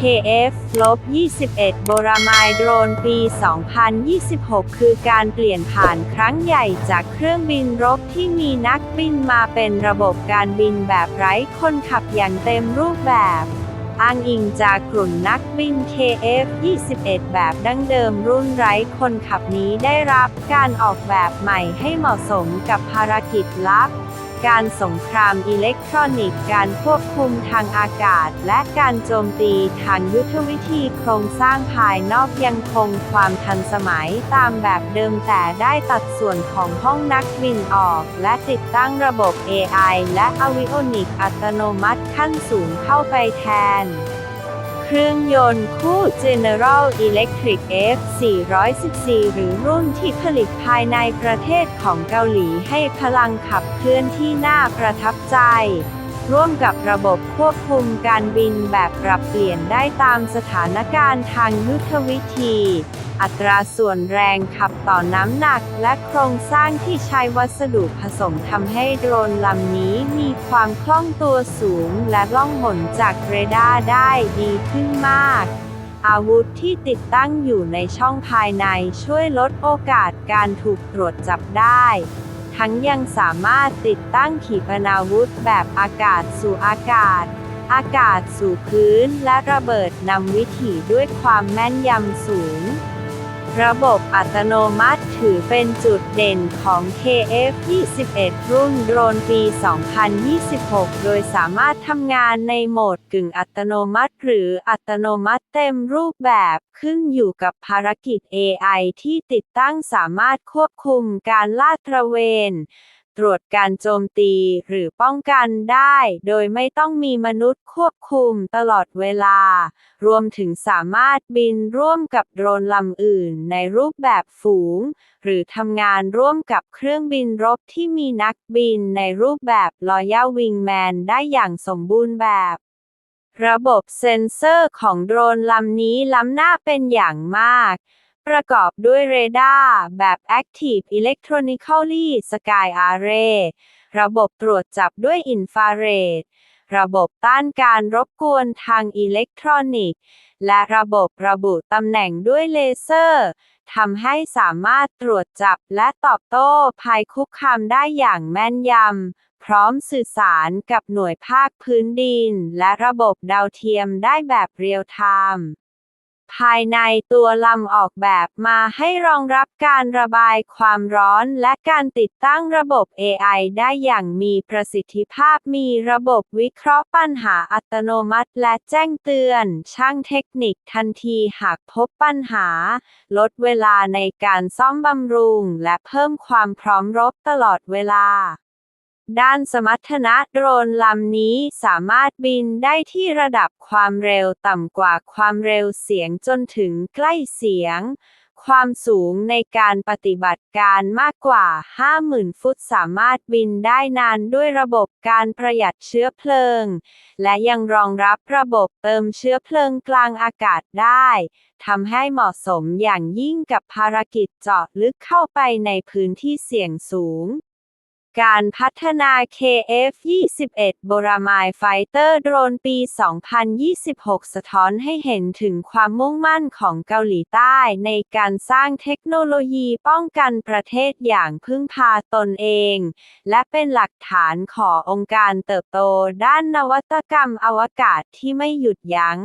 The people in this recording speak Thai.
KF-21 โบรามายโดรนปี 2026 คือการเปลี่ยนผ่านครั้งใหญ่จากเครื่องบินรบที่มีนักบินมาเป็นระบบการบินแบบไร้คนขับอย่างเต็มรูปแบบอ้างอิงจากกลุ่มนักบิน KF-21 แบบดั้งเดิมรุ่นไร้คนขับนี้ได้รับการออกแบบใหม่ให้เหมาะสมกับภารกิจลับ การสงครามอิเล็กทรอนิกส์ การควบคุมทางอากาศ และการโจมตีทางยุทธวิธีโครงสร้างภายนอกยังคงความทันสมัยตามแบบเดิมแต่ได้ตัดส่วนของห้องนักบินออก และติดตั้งระบบ AI และอวิโอนิกอัตโนมัติขั้นสูงเข้าไปแทน เครื่องยนต์คู่ General Electric F414 หรือรุ่นที่ผลิตภายในประเทศของเกาหลีให้พลังขับเคลื่อนที่น่าประทับใจ ร่วมกับระบบควบคุมการบินแบบปรับเปลี่ยนได้ตามสถานการณ์ทางยุทธวิธี อัตราส่วนแรงขับต่อน้ำหนักและโครงสร้างที่ใช้วัสดุผสมทำให้โดรนลำนี้มีความคล่องตัวสูงและล่องหนจากเรดาร์ได้ดีขึ้นมากอาวุธที่ติดตั้งอยู่ในช่องภายในช่วยลดโอกาสการถูกตรวจจับได้ ทั้งยังสามารถติดตั้งขีปนาวุธแบบอากาศสู่อากาศ อากาศสู่พื้นและระเบิดนำวิถีด้วยความแม่นยำสูง ระบบอัตโนมัติ ถือเป็นจุดเด่นของ KF-21 รุ่นโดรนปี 2026 โดยสามารถทำงานในโหมดกึ่งอัตโนมัติ หรืออัตโนมัติเต็มรูปแบบ ขึ้นอยู่กับภารกิจ AI ที่ติดตั้งสามารถควบคุมการลาดตระเวน ตรวจการโจมตีหรือป้องกันได้ โดยไม่ต้องมีมนุษย์ควบคุมตลอดเวลา รวมถึงสามารถบินร่วมกับโดรนลำอื่นในรูปแบบฝูง หรือทำงานร่วมกับเครื่องบินรบที่มีนักบินในรูปแบบ Loyal Wingman ได้อย่างสมบูรณ์แบบระบบเซ็นเซอร์ของโดรนลำนี้ล้ำหน้าเป็นอย่างมาก ประกอบด้วยเรดาร์แบบ Active Electronically Sky Array ระบบตรวจจับด้วยอินฟราเรด ระบบต้านการรบกวนทางอิเล็กทรอนิกส์ และระบบระบุตำแหน่งด้วยเลเซอร์ทำให้สามารถตรวจจับและตอบโต้ภัยคุกคามได้อย่างแม่นยำ พร้อมสื่อสารกับหน่วยภาคพื้นดิน และระบบดาวเทียมได้แบบเรียลไทม์ ภายในตัวลำออกแบบมาให้รองรับการระบายความร้อนและการติดตั้งระบบ AI ได้อย่างมีประสิทธิภาพมีระบบวิเคราะห์ปัญหาอัตโนมัติและแจ้งเตือน ช่างเทคนิคทันทีหากพบปัญหา ลดเวลาในการซ่อมบำรุง และเพิ่มความพร้อมรบตลอดเวลา ด้านสมรรถนะโดรนลำนี้สามารถบินได้ที่ระดับความเร็วต่ำกว่าความเร็วเสียงจนถึงใกล้เสียง ความสูงในการปฏิบัติการมากกว่า 50,000 ฟุตสามารถบินได้นานด้วยระบบการประหยัดเชื้อเพลิง และยังรองรับระบบเติมเชื้อเพลิงกลางอากาศได้ทำให้เหมาะสมอย่างยิ่งกับภารกิจเจาะลึกเข้าไปในพื้นที่เสี่ยงสูง การพัฒนา KF-21 โบรามายไฟเตอร์โดรนปี 2026 สะท้อนให้เห็นถึงความมุ่งมั่นของเกาหลีใต้ในการสร้างเทคโนโลยีป้องกันประเทศอย่างพึ่งพาตนเอง และเป็นหลักฐานขององค์การเติบโตด้านนวัตกรรมอวกาศที่ไม่หยุดยัง้ง